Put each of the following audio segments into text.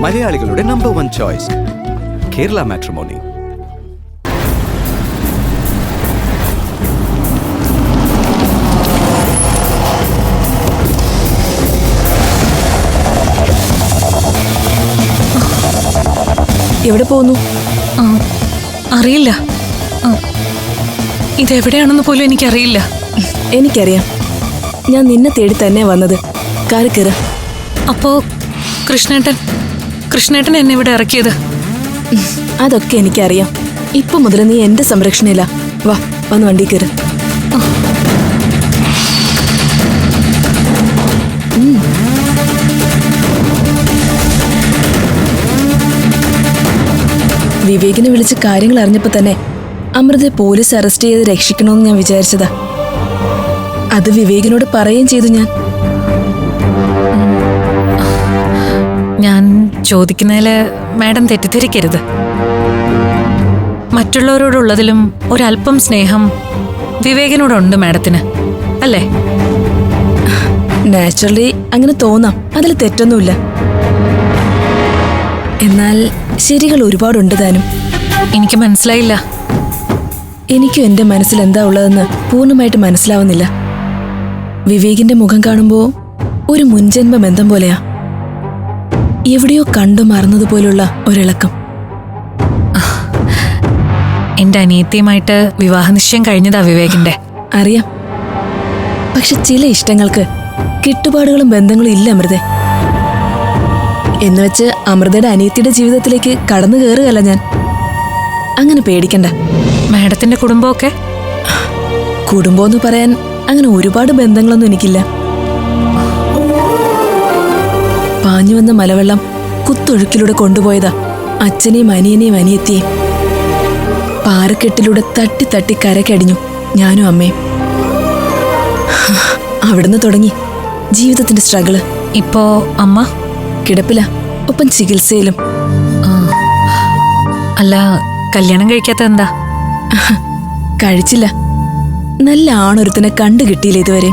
മലയാളികളുടെ number one choice Kerala Matrimony എവിടെ പോകുന്നു ആ, അറിയില്ല. ഇതെവിടെയാണെന്ന് പോലും എനിക്കറിയില്ല. എനിക്കറിയാം. ഞാൻ നിന്നെ തേടി തന്നെ വന്നത് കാറി കയറ് അപ്പോ കൃഷ്ണേട്ടൻ? കൃഷ്ണേട്ടൻ എന്നെ ഇവിടെ ഇറക്കിയത്. അതൊക്കെ എനിക്കറിയാം. ഇപ്പൊ മുതൽ നീ എന്റെ സംരക്ഷണയില്ല വാ വന്ന് വണ്ടി കയറി. വിവേകിനെ വിളിച്ച് കാര്യങ്ങൾ അറിഞ്ഞപ്പോ തന്നെ അമൃതയെ പോലീസ് അറസ്റ്റ് ചെയ്ത് രക്ഷിക്കണമെന്ന് ഞാൻ വിചാരിച്ചതാ. അത് വിവേകിനോട് പറയുകയും ചെയ്തു ഞാൻ. ഞാൻ ചോദിക്കുന്നതിൽ മാഡം തെറ്റിദ്ധരിക്കരുത്. മറ്റുള്ളവരോടുള്ളതിലും ഒരല്പം സ്നേഹം വിവേകിനോടുണ്ട് മാഡത്തിന് അല്ലേ? നാച്ചുറലി അങ്ങനെ തോന്നാം. അതിൽ തെറ്റൊന്നുമില്ല. എന്നാൽ ശരികൾ ഒരുപാടുണ്ട് താനും. എനിക്ക് മനസ്സിലായില്ല. എനിക്കും എന്റെ മനസ്സിൽ എന്താ ഉള്ളതെന്ന് പൂർണമായിട്ട് മനസ്സിലാവുന്നില്ല. വിവേകിന്റെ മുഖം കാണുമ്പോൾ ഒരു മുൻജന്മ ബന്ധം പോലെയാ. എവിടെയോ കണ്ടു മറന്നതുപോലുള്ള ഒരിളക്കം. എന്റെ അനിയത്തിയുമായിട്ട് വിവാഹനിശ്ചയം കഴിഞ്ഞതാ വിവേകിന്റെ. അറിയാം. പക്ഷെ ചില ഇഷ്ടങ്ങൾക്ക് കിട്ടുപാടുകളും ബന്ധങ്ങളും ഇല്ല അമൃത. എന്നുവെച്ച് അമൃതയുടെ അനിയത്തിയുടെ ജീവിതത്തിലേക്ക് കടന്നു കയറുകയല്ല ഞാൻ. അങ്ങനെ പേടിക്കണ്ട. മാഡത്തിന്റെ കുടുംബമൊക്കെ? കുടുംബമെന്ന് പറയാൻ അങ്ങനെ ഒരുപാട് ബന്ധങ്ങളൊന്നും എനിക്കില്ല. പാഞ്ഞു വന്ന മലവെള്ളം കുത്തൊഴുക്കിലൂടെ കൊണ്ടുപോയതാ. അച്ഛനെയും അനിയനെയും അനിയത്തിയെയും പാറക്കെട്ടിലൂടെ തട്ടി തട്ടി കരക്കടിഞ്ഞു ഞാനും അമ്മയും. അവിടുന്ന് തുടങ്ങി ജീവിതത്തിന്റെ സ്ട്രഗിൾ ഇപ്പോ അമ്മ കിടപ്പില. ഒപ്പം ചികിത്സയിലും. അല്ല കല്യാണം കഴിക്കാത്ത എന്താ? കഴിച്ചില്ല. നല്ല ആണൊരുത്തനെ കണ്ടു കിട്ടിയില്ല ഇതുവരെ?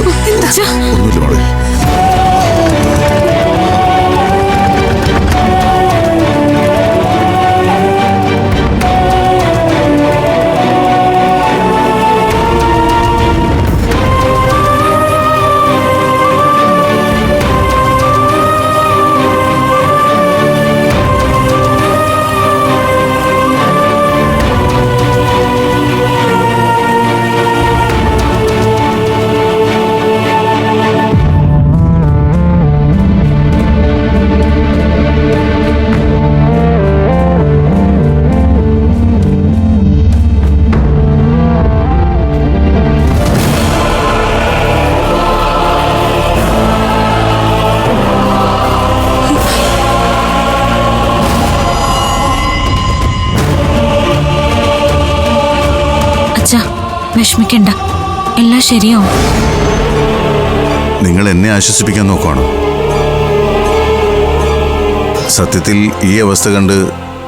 ഒന്നുമില്ല മോളെ. ശരിയാവും. നിങ്ങൾ എന്നെ ആശ്വസിപ്പിക്കാൻ നോക്കുവാണോ? സത്യത്തിൽ ഈ അവസ്ഥ കണ്ട്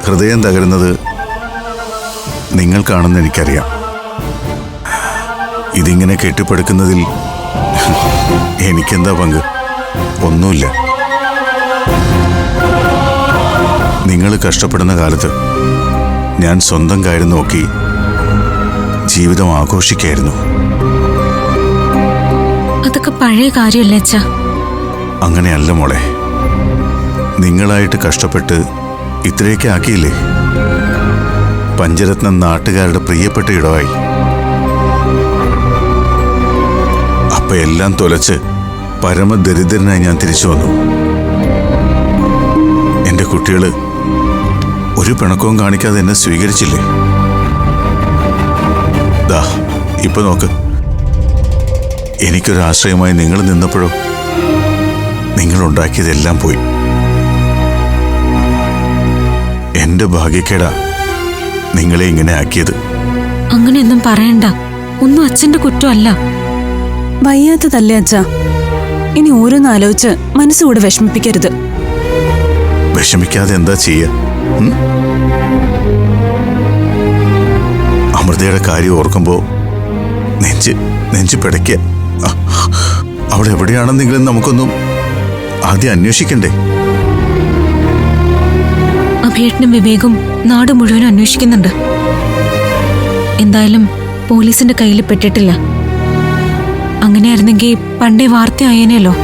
ഹൃദയം തകരുന്നത് നിങ്ങൾക്കാണെന്ന് എനിക്കറിയാം. ഇതിങ്ങനെ കെട്ടിപ്പടുക്കുന്നതിൽ എനിക്കെന്താ പങ്ക്? ഒന്നുമില്ല. നിങ്ങൾ കഷ്ടപ്പെടുന്ന കാലത്ത് ഞാൻ സ്വന്തം കാര്യം നോക്കി ജീവിതം ആഘോഷിക്കായിരുന്നു. അതൊക്കെ പഴയ കാര്യമല്ലേ അച്ഛ? അങ്ങനെയല്ല മോളെ. നിങ്ങളായിട്ട് കഷ്ടപ്പെട്ട് ഇത്രയൊക്കെ ആക്കിയില്ലേ? പഞ്ചരത്നം നാട്ടുകാരുടെ പ്രിയപ്പെട്ട ഇടമായി അപ്പൊ എല്ലാം തൊലച്ച് പരമദരിദ്രനായി ഞാൻ തിരിച്ചു വന്നു. എന്റെ കുട്ടികൾ ഒരു പിണക്കവും കാണിക്കാതെ എന്നെ സ്വീകരിച്ചില്ലേ? ദാ ഇപ്പൊ നോക്ക്. എനിക്കൊരു ആശ്രയമായി നിങ്ങൾ നിന്നപ്പോഴോ? നിങ്ങൾ ഉണ്ടാക്കിയതെല്ലാം പോയി. എന്റെ ഭാഗ്യക്കേടാ നിങ്ങളെ ഇങ്ങനെ ആക്കിയത്. അങ്ങനെയൊന്നും പറയണ്ട. ഒന്നും അച്ഛന്റെ കുറ്റമല്ല. വയ്യാത്തതല്ലേ അച്ഛ. ഇനി ഓരോന്ന് ആലോചിച്ച് മനസ്സുകൂടെ വിഷമിപ്പിക്കരുത്. വിഷമിക്കാതെ എന്താ ചെയ്യ? അമൃതയുടെ കാര്യം ഓർക്കുമ്പോ നെഞ്ച് നെഞ്ച് പിടയ്ക്ക. അവിടെ എവിടെയാണെന്നെങ്കിലും നമുക്കൊന്നും ആദ്യം അന്വേഷിക്കണ്ടേ? അഭിയേട്ടനും വിവേകും നാട് മുഴുവൻ അന്വേഷിക്കുന്നുണ്ട്. എന്തായാലും പോലീസിന്റെ കയ്യിൽ പെട്ടിട്ടില്ല. അങ്ങനെയായിരുന്നെങ്കിൽ പണ്ടേ വാർത്തയായേനെയല്ലോ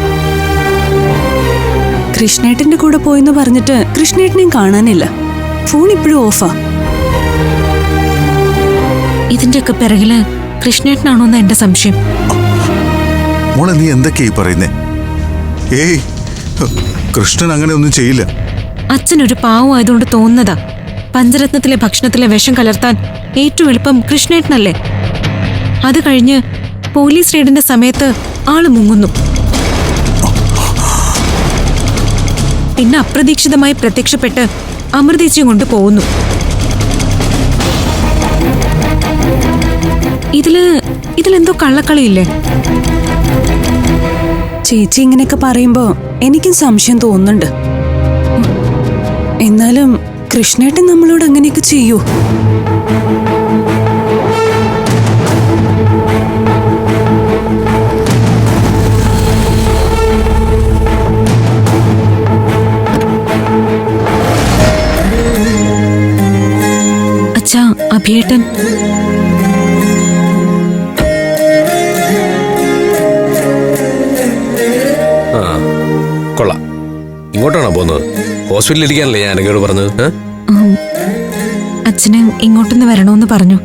കൃഷ്ണേട്ടന്റെ കൂടെ പോയെന്ന് പറഞ്ഞിട്ട് കൃഷ്ണേട്ടനെയും കാണാനില്ല. ഫോൺ ഇപ്പോഴും ഓഫാ. ഇതിന്റെയൊക്കെ പിറകിൽ കൃഷ്ണേട്ടനാണോന്ന് എന്റെ സംശയം. മോളെ നീ എന്തൊക്കെയായി പറയുന്നേ? ഏയ് കൃഷ്ണൻ അങ്ങനെ ഒന്നും ചെയ്യില്ല. അച്ഛനൊരു പാവമായതുകൊണ്ട് തോന്നുന്നതാ. പഞ്ചരത്നത്തിലെ ഭക്ഷണത്തിലെ വിഷം കലർത്താൻ ഏറ്റവും എളുപ്പം കൃഷ്ണേട്ടനല്ലേ? അത് കഴിഞ്ഞ് പോലീസ് റെയ്ഡിന്റെ സമയത്ത് ആൾ മുങ്ങുന്നു. പിന്നെ അപ്രതീക്ഷിതമായി പ്രത്യക്ഷപ്പെട്ട് അമൃതേച്ചിയും കൊണ്ട് പോകുന്നു ഇതിൽ ഇതിലെന്തോ കള്ളക്കളിയില്ലേ? ചേച്ചി ഇങ്ങനെയൊക്കെ പറയുമ്പോ എനിക്കും സംശയം തോന്നുന്നുണ്ട്. എന്നാലും കൃഷ്ണേട്ടൻ നമ്മളോട് അങ്ങനെയൊക്കെ ചെയ്യൂ. അച്ഛാ അഭിയേട്ടൻ. ഹോസ്പിറ്റലിൽ ഇരിക്കാനല്ലേ ഞാൻ എന്നോട് പറഞ്ഞത്? അച്ഛന് ഇങ്ങോട്ടൊന്ന് വരണമെന്ന് പറഞ്ഞു.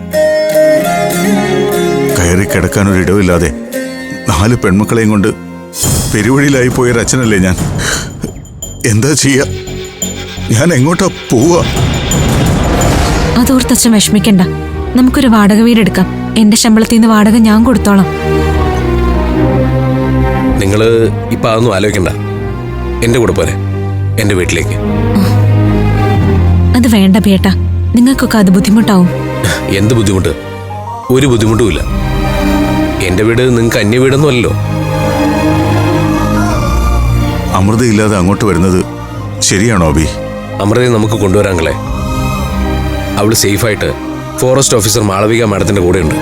കയറി കിടക്കാൻ ഒരു ഇടവില്ലാതെ നാല് പെൺമക്കളെയും കൊണ്ട് പെരുവഴിയിലായി പോയ അച്ഛനല്ലേ ഞാൻ. എന്താ ചെയ്യ? ഞാൻ എങ്ങോട്ടാ പോവാ? അതോർത്ത് അച്ഛൻ വിഷമിക്കണ്ട. നമുക്കൊരു വാടക വീടെടുക്കാം. എന്റെ ശമ്പളത്തിൽ നിന്ന് വാടക ഞാൻ കൊടുത്തോളാം. നിങ്ങൾ ഇപ്പൊ അതൊന്നും ആലോചിക്കണ്ട. എന്റെ കൂടെ പോരെ. എന്റെ വീട്ടിലേക്ക്. അത് വേണ്ട ബേട്ട. നിങ്ങൾക്കൊക്കെ അത് ബുദ്ധിമുട്ടാവും. എന്ത് ബുദ്ധിമുട്ട്? ഒരു ബുദ്ധിമുട്ടുമില്ല. എന്റെ വീട് നിങ്ങൾക്ക് അന്യ വീടൊന്നും അല്ലല്ലോ. അമൃതയില്ലാതെ അങ്ങോട്ട് വരുന്നത് ശരിയാണോ അബി? അമൃതയെ നമുക്ക് കൊണ്ടുവരാങ്കളെ. അവൾ സേഫായിട്ട് ഫോറസ്റ്റ് ഓഫീസർ മാളവിക മാഡത്തിന്റെ കൂടെയുണ്ട്.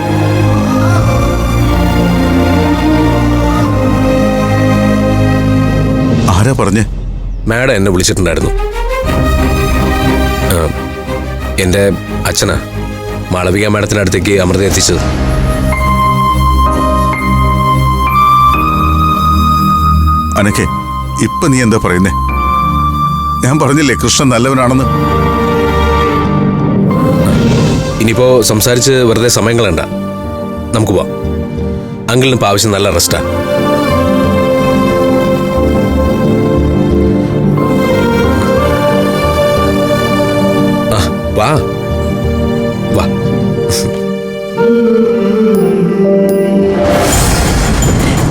ആരാ പറഞ്ഞേ? മാഡം എന്നെ വിളിച്ചിട്ടുണ്ടായിരുന്നു. എന്റെ അച്ഛനാ മാളവിക മാഡത്തിന്റെ അടുത്തേക്ക് അമൃത എത്തിച്ചത്. അനക്കെ ഇപ്പൊ നീ എന്താ പറയുന്നേ? ഞാൻ പറഞ്ഞില്ലേ കൃഷ്ണൻ നല്ലവനാണെന്ന്? ഇനിയിപ്പോ സംസാരിച്ച് വെറുതെ സമയം കളയണ്ട. നമുക്ക് പോവാം. അങ്കിളിന് ഇപ്പൊ ആവശ്യം നല്ല റെസ്റ്റാ വാ. വാ.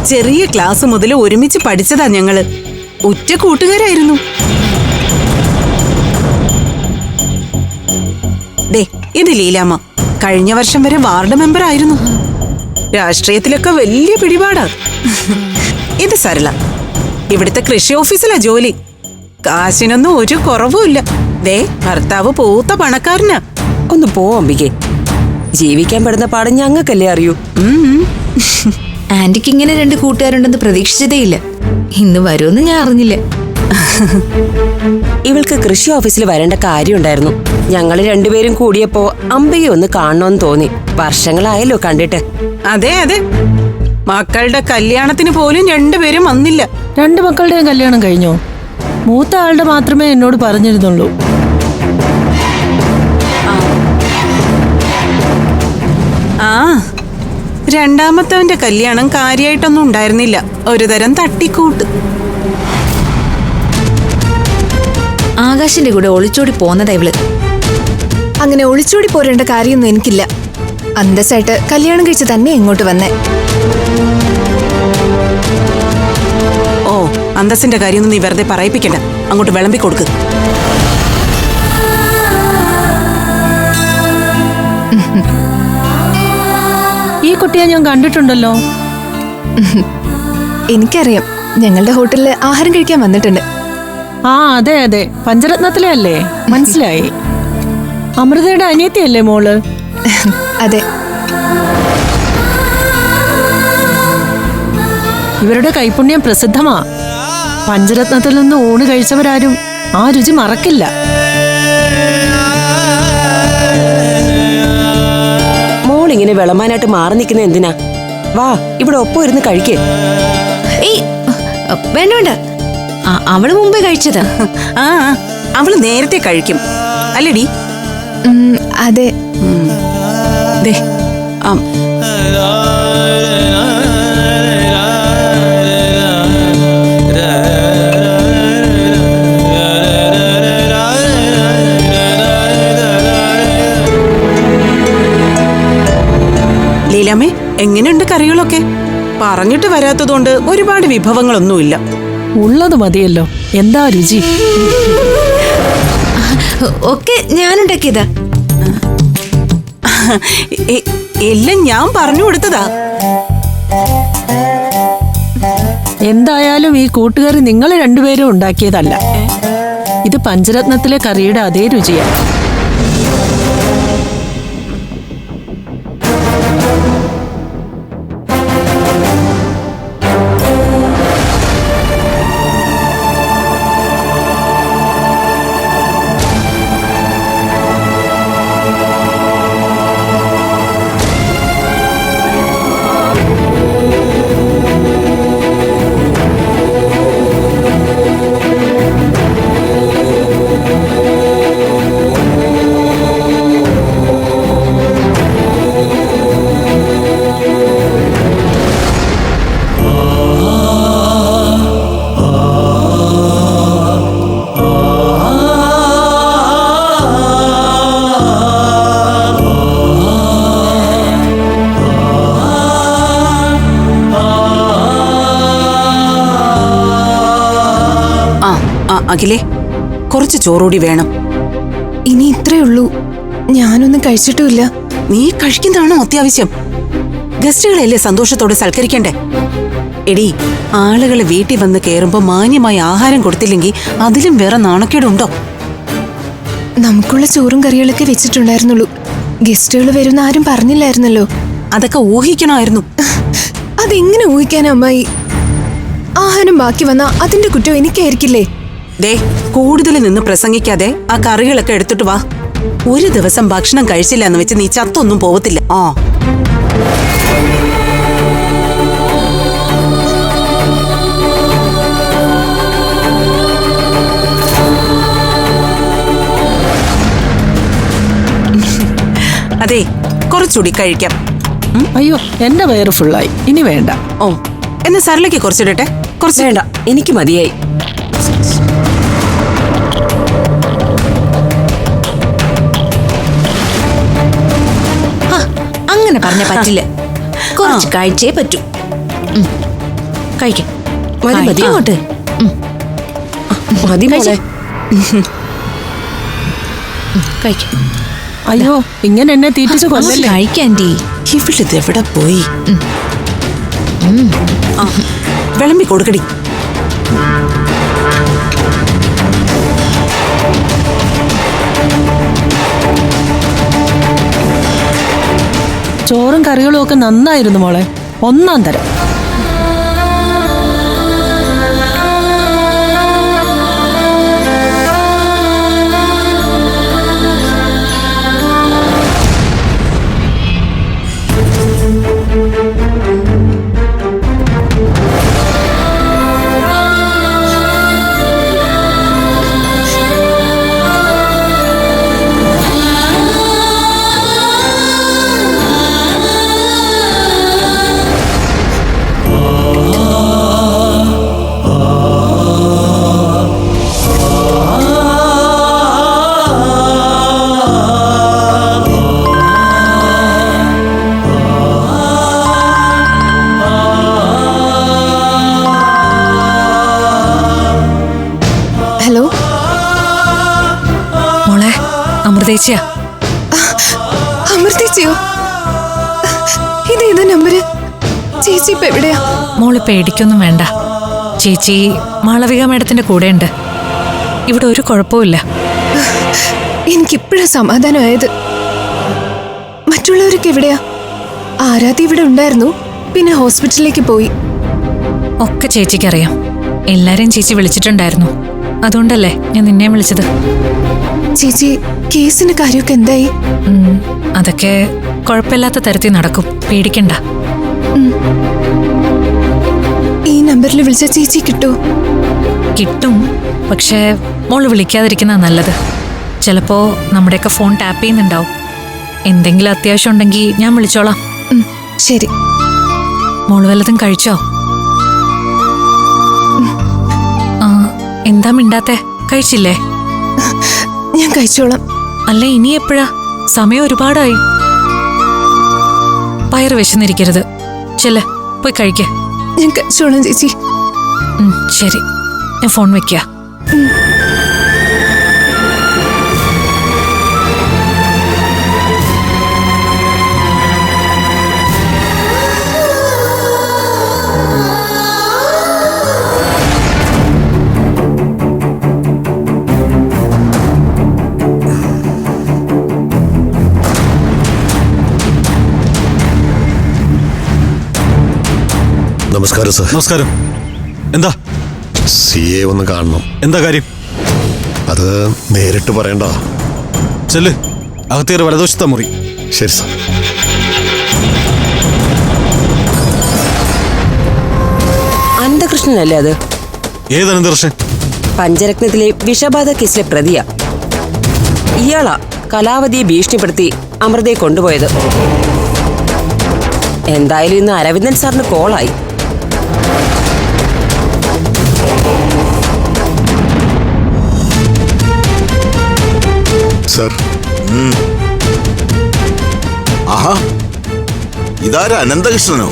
ചെറിയ ക്ലാസ് മുതൽ ഒരുമിച്ച് പഠിച്ചതാ ഞങ്ങൾ. ഉറ്റ കൂട്ടുകാരായിരുന്നു. ദേ ഇത് ലീലാമ്മ. കഴിഞ്ഞ വർഷം വരെ വാർഡ് മെമ്പർ ആയിരുന്നു. രാഷ്ട്രീയത്തിലൊക്കെ വലിയ പിടിപാടാ. ഇത് സരള. ഇവിടുത്തെ കൃഷി ഓഫീസിലാ ജോലി. കാശിനൊന്നും ഒരു കുറവുമില്ല. ദേ ഭർത്താവ് പൂത്ത പണക്കാരനാ. ഒന്ന് പോ അമ്പികെ. ജീവിക്കാൻ പെടുന്ന പാടം ഞങ്ങൾക്കല്ലേ അറിയൂ. ആന്റിക്ക് ഇങ്ങനെ രണ്ട് കൂട്ടുകാരുണ്ടെന്ന് പ്രതീക്ഷിച്ചതേയില്ല. ഇന്ന് വരുമെന്ന് ഞാൻ അറിഞ്ഞില്ല. ഇവൾക്ക് കൃഷി ഓഫീസിൽ വരേണ്ട കാര്യമുണ്ടായിരുന്നു. ഞങ്ങൾ രണ്ടുപേരും കൂടിയപ്പോ അമ്പയെ ഒന്ന് കാണണമെന്ന് തോന്നി. വർഷങ്ങളായല്ലോ കണ്ടിട്ട്. അതെ അതെ. മക്കളുടെ കല്യാണത്തിന് പോലും രണ്ടുപേരും വന്നില്ല. രണ്ട് മക്കളുടെയും കല്യാണം കഴിഞ്ഞോ. മൂത്ത ആളുടെ മാത്രമേ എന്നോട് പറഞ്ഞിരുന്നുള്ളൂ. രണ്ടാമത്തവന്റെ കല്യാണം കാര്യമായിട്ടൊന്നും ഉണ്ടായിരുന്നില്ല. ഒരുതരം തട്ടിക്കൂട്ട്. ആകാശിന്റെ കൂടെ ഒളിച്ചോടി പോന്നതാ ഇവൾ. അങ്ങനെ ഒളിച്ചോടി പോരേണ്ട കാര്യമൊന്നും എനിക്കില്ല. അന്തസ്സായിട്ട് കല്യാണം കഴിച്ച് തന്നെ ഇങ്ങോട്ട് വന്നേ. ഓ അന്തസ്സിന്റെ കാര്യമൊന്നും നീ വെറുതെ പറയിപ്പിക്കണ്ട. അങ്ങോട്ട് വിളമ്പി കൊടുക്ക്. കുട്ടിയെ ഞാൻ കണ്ടിട്ടുണ്ടല്ലോ. എനിക്കറിയാം. ഞങ്ങളുടെ ഹോട്ടലിൽ ആഹാരം കഴിക്കാൻ വന്നിട്ടുണ്ട്. ആ അതെ അതെ. പഞ്ചരത്നത്തിലെ അല്ലേ? മനസ്സിലായി. അമൃതയുടെ അനിയത്തിയല്ലേ മോൾ? അതെ. ഇവരുടെ കൈപുണ്യം പ്രസിദ്ധമാ. പഞ്ചരത്നത്തിൽ നിന്ന് ഊണ് കഴിച്ചവരാരും ആ രുചി മറക്കില്ല. വിളമ്പാനായിട്ട് മാറി നിൽക്കുന്ന എന്തിനാ? വാ ഇവിടെ ഒപ്പം ഇരുന്ന് കഴിക്കേ. ഏയ് വേണ്ട വേണ്ട. ആ, അവൾ മുമ്പേ കഴിച്ചതാ. ആ ആ, അവൾ നേരത്തെ കഴിക്കും. അല്ലടി? ഉം, അതെ. ദേ ആം. ലീലാമ്മേ എങ്ങനെയുണ്ട് കറികളൊക്കെ? പറഞ്ഞിട്ട് വരാത്തതുകൊണ്ട് ഒരുപാട് വിഭവങ്ങളൊന്നുമില്ല. ഉള്ളത് മതിയല്ലോ. എന്താ രുചി? ഒക്കെ ഞാനുണ്ടാക്കിയതാ. എല്ലാം ഞാൻ പറഞ്ഞു കൊടുത്തതാ. എന്തായാലും ഈ കൂട്ടുകറി നിങ്ങൾ രണ്ടുപേരും ഉണ്ടാക്കിയതല്ല. ഇത് പഞ്ചരത്നത്തിലെ കറിയുടെ അതേ രുചിയാണ് അഖിലേ കുറച്ച് ചോറൂടി വേണം. ഇനി ഇത്രേ ഉള്ളൂ. ഞാനൊന്നും കഴിച്ചിട്ടുമില്ല. നീ കഴിക്കുന്നതാണോ അത്യാവശ്യം? ഗസ്റ്റുകളെയല്ലേ സന്തോഷത്തോടെ സൽക്കരിക്കണ്ടേ? എടി ആളുകളെ വീട്ടിൽ വന്ന് കയറുമ്പോ മാന്യമായി ആഹാരം കൊടുത്തില്ലെങ്കിൽ അതിലും വേറെ നാണക്കേടുണ്ടോ? നമുക്കുള്ള ചോറും കറികളൊക്കെ വെച്ചിട്ടുണ്ടായിരുന്നുള്ളൂ. ഗസ്റ്റുകൾ വരുന്ന ആരും പറഞ്ഞില്ലായിരുന്നല്ലോ. അതൊക്കെ ഊഹിക്കണമായിരുന്നു. അതെങ്ങനെ ഊഹിക്കാനാ അമ്മായി? ആഹാരം ബാക്കി വന്നാ അതിന്റെ കുറ്റം എനിക്കായിരിക്കില്ലേ? ദേ കൂടുതൽ നിന്ന് പ്രസംഗിക്കാതെ ആ കറികളൊക്കെ എടുത്തിട്ട് വാ. ഒരു ദിവസം ഭക്ഷണം കഴിച്ചില്ല എന്ന് വെച്ച് നീ ചത്തൊന്നും പോവത്തില്ല. ആ. അതെ കുറച്ചുകൂടി കഴിക്കാം. അയ്യോ എന്റെ വയറ് ഫുള്ളായി ഇനി വേണ്ട. ഓ എന്നെ സരളയ്ക്ക് കുറച്ചിടട്ടെ? കുറച്ച് വേണ്ട എനിക്ക് മതിയായി. പറഞ്ഞ പറ്റില്ല. കുറച്ച് കഴിച്ചേ പറ്റൂ. കഴിക്കാം. മതി, മതി. അങ്ങോട്ട്. മതി മോളെ. കഴിക്കാം. അയ്യോ ഇങ്ങനെ എന്നെ തീറ്റിച്ച് കൊല്ലല്ലേ? ഇവളിത് എവിടെ പോയി? വിളമ്പി കൊടുക്കടി. ചോറും കറികളും ഒക്കെ നന്നായിരുന്നു മോളെ. ഒന്നാം തരം. അമൃതേച്ചിയാ അമൃതേച്ചിയോ ഇത് ഏതാ നമ്പര്? ചേച്ചി ഇപ്പൊ എവിടെയാ? മോൾ പേടിക്കൊന്നും വേണ്ട. ചേച്ചി മാളവിക മേഡത്തിന്റെ ഉണ്ട് ഇവിടെ ഒരു കുഴപ്പമില്ല എനിക്കിപ്പോഴാ സമാധാനമായത്. മറ്റുള്ളവരൊക്കെ എവിടെയാ? ആരാധി ഇവിടെ ഉണ്ടായിരുന്നു. പിന്നെ ഹോസ്പിറ്റലിലേക്ക് പോയി. ഒക്കെ ചേച്ചിക്കറിയാം. എല്ലാരെയും ചേച്ചി വിളിച്ചിട്ടുണ്ടായിരുന്നു. അതുകൊണ്ടല്ലേ ഞാൻ നിന്നെ വിളിച്ചത്. ചേച്ചി കേസിന്റെ കാര്യമൊക്കെ എന്തായി? അതൊക്കെ കുഴപ്പമില്ലാത്ത തരത്തിൽ നടക്കും. പേടിക്കണ്ട. ഈ നമ്പറിൽ വിളിച്ച ചേച്ചി കിട്ടൂ? കിട്ടും. പക്ഷേ മോൾ വിളിക്കാതിരിക്കുന്ന നല്ലത്. ചിലപ്പോ നമ്മുടെയൊക്കെ ഫോൺ ടാപ്പ് ചെയ്യുന്നുണ്ടാവും. എന്തെങ്കിലും അത്യാവശ്യം ഉണ്ടെങ്കിൽ ഞാൻ വിളിച്ചോളാം. ശരി. മോൾ വല്ലതും കഴിച്ചോ? ആ എന്താ മിണ്ടാത്തെ? കഴിച്ചില്ലേ? ഞാൻ കഴിച്ചോളാം. അല്ല ഇനി എപ്പോഴാ? സമയം ഒരുപാടായി. പയർ വിശന്നിരിക്കരുത്. ചെല്ല പോയി കഴിക്ക. ഞാൻ കഴിച്ചോളാം ചേച്ചി. ശരി. ഞാൻ ഫോൺ വെക്കുക നമസ്കാരം സർ. നമസ്കാരം. എന്താ? സി എ ഒന്ന് കാണണം. എന്താ കാര്യം? അത് നേരിട്ട് പറയണ്ട. ചെല്ല്. അകത്തേറെ വലതുവശത്താ മുറി. ശരി സർ. അനന്തകൃഷ്ണനല്ലേ അത്? ഏത് അനന്തകൃഷ്ണൻ പഞ്ചരത്നത്തിലെ വിഷബാധ കേസിലെ പ്രതിയാ. ഇയാളാ കലാവതിയെ ഭീഷണിപ്പെടുത്തി അമൃതയെ കൊണ്ടുപോയത്. എന്തായാലും ഇന്ന് അരവിന്ദൻ സാറിന് കോളായി. സർ. ആഹാ. ഇതാര അനന്തകൃഷ്ണനോ?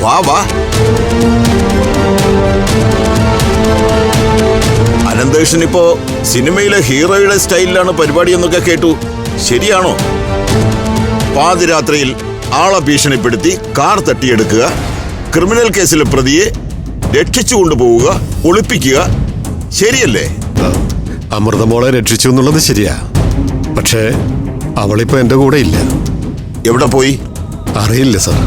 വാ വാ. അനന്തകൃഷ്ണൻ ഇപ്പോ സിനിമയിലെ ഹീറോയുടെ സ്റ്റൈലിലാണ് പരിപാടി എന്നൊക്കെ കേട്ടു. ശരിയാണോ? പാതിരാത്രിയിൽ ആളെ ഭീഷണിപ്പെടുത്തി കാർ തട്ടിയെടുക്കുക ക്രിമിനൽ കേസിലെ പ്രതിയെ രക്ഷിച്ചു കൊണ്ടുപോവുക ഒളിപ്പിക്കുക. ശരിയല്ലേ? അമൃതമോളെ രക്ഷിച്ചു എന്നുള്ളത് ശരിയാ. പക്ഷേ അവളിപ്പോ എന്റെ കൂടെ ഇല്ല. എവിടെ പോയി? അറിയില്ല സർ.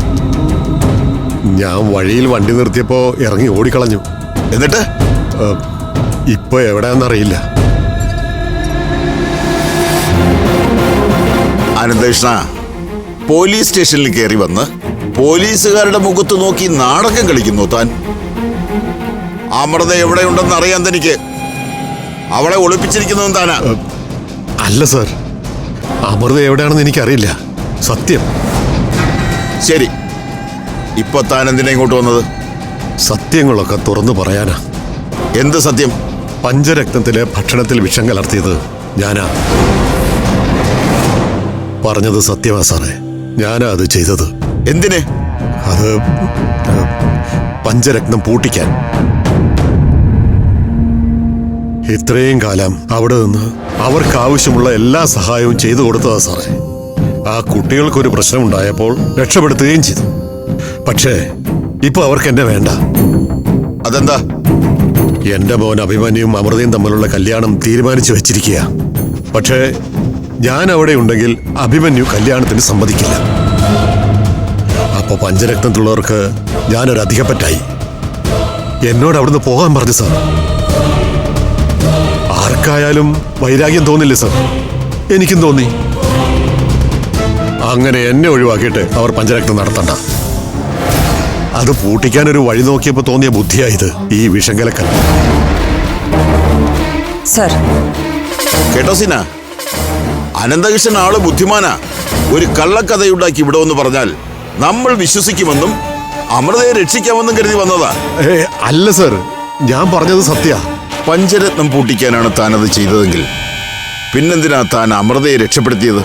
ഞാൻ വഴിയിൽ വണ്ടി നിർത്തിയപ്പോ ഇറങ്ങി ഓടിക്കളഞ്ഞു. എന്നിട്ട്? ഇപ്പൊ എവിടെയാണെന്നറിയില്ല. അനന്തകൃഷ്ണ പോലീസ് സ്റ്റേഷനിൽ കയറി വന്ന് പോലീസുകാരുടെ മുഖത്ത് നോക്കി നാടകം കളിക്കുന്നു താൻ. അമൃത എവിടെയുണ്ടെന്ന് അറിയാൻ തനിക്ക്. അവളെ ഒളിപ്പിച്ചിരിക്കുന്നതും താനാ. അല്ല സർ. അമൃത എവിടെയാണെന്ന് എനിക്കറിയില്ല. സത്യം. ശരി. ഇപ്പൊ താൻ എന്തിനാ ഇങ്ങോട്ട് വന്നത്? സത്യങ്ങളൊക്കെ തുറന്നു പറയാനാ. എന്ത് സത്യം? പഞ്ചരക്തത്തിലെ ഭക്ഷണത്തിൽ വിഷം കലർത്തിയത് ഞാനാ. പറഞ്ഞത് സത്യമാ സാറേ. ഞാനാ അത് ചെയ്തത്. എന്തിനെ? അത് പഞ്ചരക്തം പഞ്ചരത്നം പൂട്ടിക്കാൻ. ഇത്രയും കാലം അവിടെ നിന്ന് അവർക്ക് ആവശ്യമുള്ള എല്ലാ സഹായവും ചെയ്തു കൊടുത്തതാ സാറേ. ആ കുട്ടികൾക്കൊരു പ്രശ്നമുണ്ടായപ്പോൾ രക്ഷപ്പെടുത്തുകയും ചെയ്തു. പക്ഷേ ഇപ്പൊ അവർക്ക് എന്നെ വേണ്ട. അതെന്താ? എന്റെ മോൻ അഭിമന്യും അമൃതയും തമ്മിലുള്ള കല്യാണം തീരുമാനിച്ചു വെച്ചിരിക്കുക പക്ഷേ ഞാൻ അവിടെ ഉണ്ടെങ്കിൽ അഭിമന്യു കല്യാണത്തിന് സമ്മതിക്കില്ല. അപ്പൊ പഞ്ചരത്നത്തിലുള്ളവർക്ക് ഞാനൊരു അധികപ്പറ്റായി എന്നോട് അവിടുന്ന് പോകാൻ പറഞ്ഞു സാർ. ആർക്കായാലും വൈരാഗ്യം തോന്നില്ലേ സർ? എനിക്കും തോന്നി. അങ്ങനെ എന്നെ ഒഴിവാക്കിയിട്ട് അവർ പഞ്ചരക്തം നടത്തണ്ട. അത് പൂട്ടിക്കാൻ ഒരു വഴി നോക്കിയപ്പോ തോന്നിയ ബുദ്ധിയായത് ഈ വിഷങ്കലക്കൽ. സർ. കേട്ടോ സീന. അനന്തകൃഷ്ണൻ ആൾ ബുദ്ധിമാനാ. ഒരു കള്ളക്കഥയുണ്ടാക്കി ഇവിടെ എന്ന് പറഞ്ഞാൽ നമ്മൾ വിശ്വസിക്കുമെന്നും അമൃതയെ രക്ഷിക്കാമെന്നും കരുതി വന്നതാ. അല്ല സർ. ഞാൻ പറഞ്ഞത് സത്യ. പഞ്ചരത്നം പൂട്ടിക്കാനാണ് താൻ അത് ചെയ്തതെങ്കിൽ പിന്നെന്തിനാ താൻ അമൃതയെ രക്ഷപ്പെടുത്തിയത്?